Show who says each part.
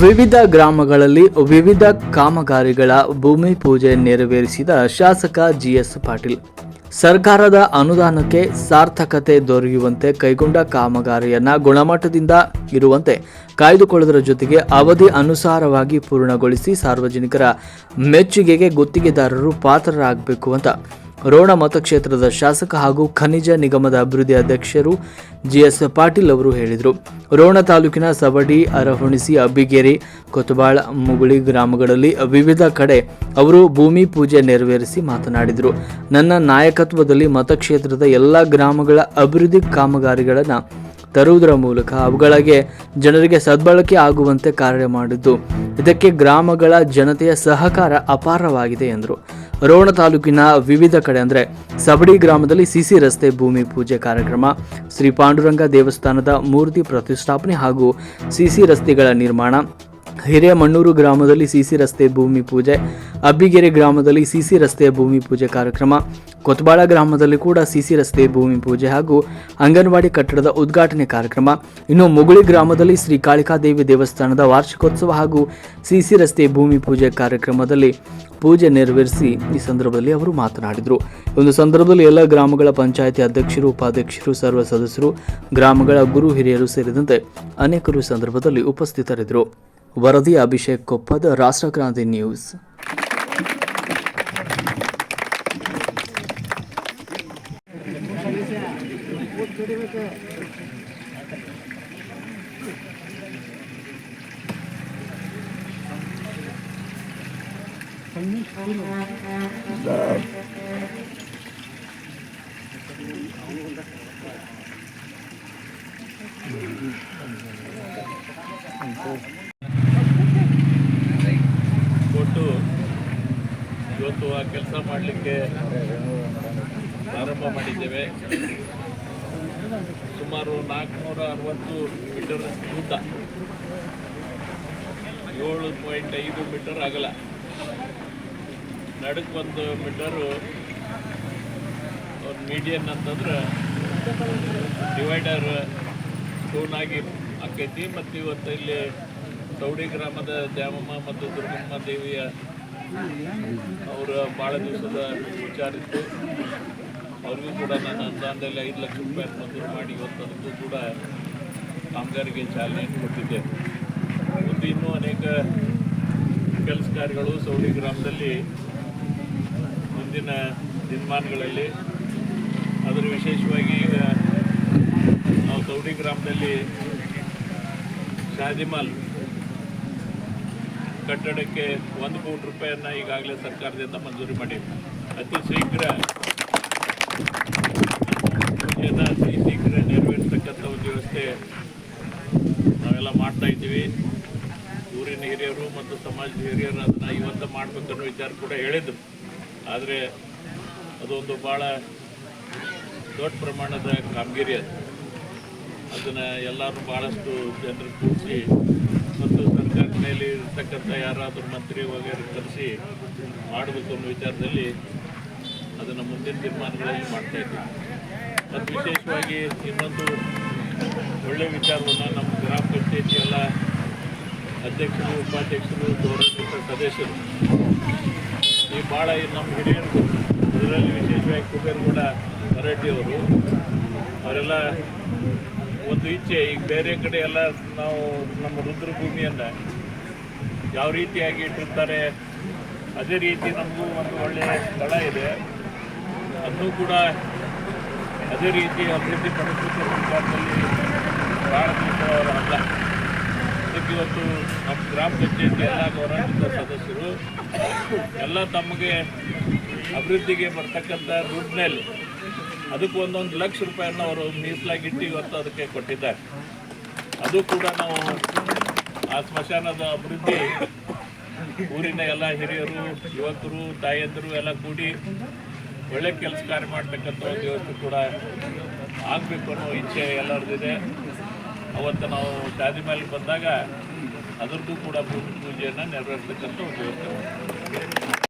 Speaker 1: ವಿವಿಧ ಗ್ರಾಮಗಳಲ್ಲಿ ವಿವಿಧ ಕಾಮಗಾರಿಗಳ ಭೂಮಿ ಪೂಜೆ ನೆರವೇರಿಸಿದ ಶಾಸಕ ಜಿಎಸ್ ಪಾಟೀಲ್. ಸರ್ಕಾರದ ಅನುದಾನಕ್ಕೆ ಸಾರ್ಥಕತೆ ದೊರೆಯುವಂತೆ ಕೈಗೊಂಡ ಕಾಮಗಾರಿಯನ್ನ ಗುಣಮಟ್ಟದಿಂದ ಇರುವಂತೆ ಕಾಯ್ದುಕೊಳ್ಳುವುದರ ಜೊತೆಗೆ ಅವಧಿ ಅನುಸಾರವಾಗಿ ಪೂರ್ಣಗೊಳಿಸಿ ಸಾರ್ವಜನಿಕರ ಮೆಚ್ಚುಗೆಗೆ ಗುತ್ತಿಗೆದಾರರು ಪಾತ್ರರಾಗಬೇಕು ಅಂತ ರೋಣ ಮತಕ್ಷೇತ್ರದ ಶಾಸಕ ಹಾಗೂ ಖನಿಜ ನಿಗಮದ ಅಭಿವೃದ್ಧಿ ಅಧ್ಯಕ್ಷರು ಜಿಎಸ್ ಪಾಟೀಲ್ ಅವರು ಹೇಳಿದರು. ರೋಣ ತಾಲೂಕಿನ ಸವಡಿ, ಅರಹುಣಿಸಿ, ಅಬ್ಬಿಗೇರಿ ಕೊತ್ತಬಾಳ ಮುಗುಳಿ ಗ್ರಾಮಗಳಲ್ಲಿ ವಿವಿಧ ಕಡೆ ಅವರು ಭೂಮಿ ಪೂಜೆ ನೆರವೇರಿಸಿ ಮಾತನಾಡಿದರು. ನನ್ನ ನಾಯಕತ್ವದಲ್ಲಿ ಮತಕ್ಷೇತ್ರದ ಎಲ್ಲ ಗ್ರಾಮಗಳ ಅಭಿವೃದ್ಧಿ ಕಾಮಗಾರಿಗಳನ್ನು ತರುವುದರ ಮೂಲಕ ಅವುಗಳಿಗೆ ಜನರಿಗೆ ಸದ್ಬಳಕೆ ಆಗುವಂತೆ ಕಾರ್ಯ ಮಾಡಿದ್ದು. ಇದಕ್ಕೆ ಗ್ರಾಮಗಳ ಜನತೆಯ ಸಹಕಾರ ಅಪಾರವಾಗಿದೆ ಎಂದರು. ರೋಣ ತಾಲೂಕಿನ ವಿವಿಧ ಕಡೆ ಅಂದರೆ ಸಬಡಿ ಗ್ರಾಮದಲ್ಲಿ ಸಿಸಿ ರಸ್ತೆ ಭೂಮಿ ಪೂಜೆ ಕಾರ್ಯಕ್ರಮ, ಶ್ರೀ ಪಾಂಡುರಂಗ ದೇವಸ್ಥಾನದ ಮೂರ್ತಿ ಪ್ರತಿಷ್ಠಾಪನೆ ಹಾಗೂ ಸಿಸಿ ರಸ್ತೆಗಳ ನಿರ್ಮಾಣ ಹಿರೇಮಣ್ಣೂರು ಗ್ರಾಮದಲ್ಲಿ ಸಿಸಿ ರಸ್ತೆ ಭೂಮಿ ಪೂಜೆ, ಅಬ್ಬಿಗೆರೆ ಗ್ರಾಮದಲ್ಲಿ ಸಿಸಿ ರಸ್ತೆಯ ಭೂಮಿ ಪೂಜೆ ಕಾರ್ಯಕ್ರಮ, ಕೊತ್ಬಾಳ ಗ್ರಾಮದಲ್ಲಿ ಕೂಡ ಸಿಸಿ ರಸ್ತೆ ಭೂಮಿ ಪೂಜೆ ಹಾಗೂ ಅಂಗನವಾಡಿ ಕಟ್ಟಡದ ಉದ್ಘಾಟನೆ ಕಾರ್ಯಕ್ರಮ. ಇನ್ನು ಮುಗುಳಿ ಗ್ರಾಮದಲ್ಲಿ ಶ್ರೀ ಕಾಳಿಕಾದೇವಿ ದೇವಸ್ಥಾನದ ವಾರ್ಷಿಕೋತ್ಸವ ಹಾಗೂ ಸಿಸಿ ರಸ್ತೆ ಭೂಮಿ ಪೂಜೆ ಕಾರ್ಯಕ್ರಮದಲ್ಲಿ ಪೂಜೆ ನೆರವೇರಿಸಿ ಈ ಸಂದರ್ಭದಲ್ಲಿ ಅವರು ಮಾತನಾಡಿದರು. ಒಂದು ಸಂದರ್ಭದಲ್ಲಿ ಎಲ್ಲ ಗ್ರಾಮಗಳ ಪಂಚಾಯಿತಿ ಅಧ್ಯಕ್ಷರು, ಉಪಾಧ್ಯಕ್ಷರು, ಸರ್ವ ಸದಸ್ಯರು, ಗ್ರಾಮಗಳ ಗುರು, ಹಿರಿಯರು ಸೇರಿದಂತೆ ಅನೇಕರು ಸಂದರ್ಭದಲ್ಲಿ ಉಪಸ್ಥಿತರಿದ್ದರು. ವರದಿ ಅಭಿಷೇಕ್ ಕೊಪ್ಪದ ರಾಷ್ಟ್ರಕ್ರಾಂತಿ ನ್ಯೂಸ್
Speaker 2: ಕೆಲಸ ಮಾಡಲಿಕ್ಕೆ ಪ್ರಾರಂಭ ಮಾಡಿದ್ದೇವೆ. ಸುಮಾರು ನಾಲ್ಕುನೂರ ಅರವತ್ತು ಮೀಟರ್ ಉದ್ದ ಏಳು ಪಾಯಿಂಟ್ ಐದು ಮೀಟರ್ ಅಗಲ. ನಡಕ್ಕೆ ಒಂದು ಮೀಟರು ಒಂದು ಮೀಡಿಯನ್ ಅಂತಂದ್ರೆ ಡಿವೈಡರ್ ಸ್ಟೋನಾಗಿ ಆಕೈತಿ. ಮತ್ತು ಇವತ್ತು ಇಲ್ಲಿ ಚೌಡಿ ಗ್ರಾಮದ ದ್ಯಾಮಮ್ಮ ಮತ್ತು ದುರ್ಗಮ್ಮ ದೇವಿಯ ಅವರ ಭಾಳ ದಿವಸದ ವಿಚಾರ ಇತ್ತು ಅವ್ರಿಗೂ ಕೂಡ ನನ್ನ ಅನುದಾನದಲ್ಲಿ ಐದು ಲಕ್ಷ ರೂಪಾಯಿ ಮಂಜೂರು ಮಾಡಿ ಇವತ್ತದಕ್ಕೂ ಕೂಡ ಕಾಮಗಾರಿಗೆ ಚಾಲನೆ ಕೊಟ್ಟಿದ್ದೆ. ಮುಂದೆ ಇನ್ನೂ ಅನೇಕ ಕೆಲಸ ಕಾರ್ಯಗಳು ಸೌಡಿ ಗ್ರಾಮದಲ್ಲಿ ಮುಂದಿನ ದಿನಮಾನಗಳಲ್ಲಿ. ಅದರ ವಿಶೇಷವಾಗಿ ಈಗ ನಾವು ಸೌಡಿ ಗ್ರಾಮದಲ್ಲಿ ಶಾದಿಮಾಲ್ ಕಟ್ಟಡಕ್ಕೆ ಒಂದು ಕೋಟಿ ರೂಪಾಯಿಯನ್ನು ಈಗಾಗಲೇ ಸರ್ಕಾರದಿಂದ ಮಂಜೂರಿ ಮಾಡಿದೆ ಅತಿ ಶೀಘ್ರ ಅತಿ ಶೀಘ್ರ ನೆರವೇರಿಸ್ತಕ್ಕಂಥ ಒಂದು ವ್ಯವಸ್ಥೆ ನಾವೆಲ್ಲ ಮಾಡ್ತಾ ಇದ್ದೀವಿ. ಊರಿನ ಹಿರಿಯರು ಮತ್ತು ಸಮಾಜದ ಹಿರಿಯರು ಅದನ್ನು ಇವತ್ತು ಮಾಡಬೇಕನ್ನೋ ವಿಚಾರ ಕೂಡ ಹೇಳಿದ್ರು. ಆದರೆ ಅದೊಂದು ಭಾಳ ದೊಡ್ಡ ಪ್ರಮಾಣದ ಕಾಮಗಿರಿ ಅದು. ಅದನ್ನು ಎಲ್ಲರೂ ಭಾಳಷ್ಟು ಜನರು ಕೂಡಿಸಿ ಮೇಲೆ ಇರ್ತಕ್ಕಂಥ ಯಾರಾದರೂ ಮಂತ್ರಿ ವಗೇರೆ ಕರೆಸಿ ಮಾಡಬೇಕು ಅನ್ನೋ ವಿಚಾರದಲ್ಲಿ ಅದನ್ನು ಮುಂದಿನ ತೀರ್ಮಾನಗಳಲ್ಲಿ ಮಾಡ್ತಾ ಇದ್ದೀವಿ. ಮತ್ತು ವಿಶೇಷವಾಗಿ ಇನ್ನೊಂದು ಒಳ್ಳೆಯ ವಿಚಾರವನ್ನು ನಮ್ಮ ಗ್ರಾಮ ಪಂಚಾಯತಿ ಎಲ್ಲ ಅಧ್ಯಕ್ಷರು, ಉಪಾಧ್ಯಕ್ಷರು ಗೌರವಿತ ಸದಸ್ಯರು, ಈ ಭಾಳ ನಮ್ಮ ಹಿರಿಯರು, ಇದರಲ್ಲಿ ವಿಶೇಷವಾಗಿ ಕುಬೇರಗೌಡ ಮರಡ್ಡಿಯವರು ಅವರೆಲ್ಲ ಒಂದು ಇಚ್ಛೆ ಈಗ ಬೇರೆ ಕಡೆ ಎಲ್ಲ ನಾವು ನಮ್ಮ ರುದ್ರಭೂಮಿಯನ್ನು ಯಾವ ರೀತಿಯಾಗಿ ಇಟ್ಟಿರ್ತಾರೆ, ಅದೇ ರೀತಿ ನಮಗೂ ಒಂದು ಒಳ್ಳೆಯ ಸ್ಥಳ ಇದೆ. ಅದನ್ನು ಕೂಡ ಅದೇ ರೀತಿ ಅಭಿವೃದ್ಧಿ ಪಡಿಸಲಿಕ್ಕೆ ಸರ್ಕಾರದಲ್ಲಿ ಅಲ್ಲ ಅದಕ್ಕೆ ಇವತ್ತು ನಮ್ಮ ಗ್ರಾಮ ಪಂಚಾಯತಿ ಎಲ್ಲ ಗೌರವಾನ್ವಿತ ಸದಸ್ಯರು, ಎಲ್ಲ ತಮಗೆ ಅಭಿವೃದ್ಧಿಗೆ ಬರ್ತಕ್ಕಂಥ ದುಡ್ಡಿನಲ್ಲಿ ಅದಕ್ಕೆ ಒಂದೊಂದು ಲಕ್ಷ ರೂಪಾಯಿಯನ್ನು ಅವರು ಮೀಸಲಾಗಿಟ್ಟು ಇವತ್ತು ಅದಕ್ಕೆ ಕೊಟ್ಟಿದ್ದಾರೆ. ಅದು ಕೂಡ ನಾವು ಆ ಸ್ಮಶಾನದ ಅಭಿವೃದ್ಧಿ ಊರಿನ ಎಲ್ಲ ಹಿರಿಯರು, ಯುವಕರು, ತಾಯಂದರು ಎಲ್ಲ ಕೂಡಿ ಒಳ್ಳೆ ಕೆಲಸ ಕಾರ್ಯ ಮಾಡ್ತಕ್ಕಂಥ ಒಂದು ವ್ಯವಸ್ಥೆ ಕೂಡ ಆಗಬೇಕು ಅನ್ನೋ ಇಚ್ಛೆ ಎಲ್ಲರದಿದೆ ಅವತ್ತು ನಾವು ಶಾದಿ ಮೇಲೆ ಬಂದಾಗ ಅದರದ್ದು ಕೂಡ ಭೂಮಿ ಪೂಜೆಯನ್ನು ನೆರವೇರಿಸ್ತಕ್ಕಂಥ ಒಂದು ವ್ಯವಸ್ಥೆ.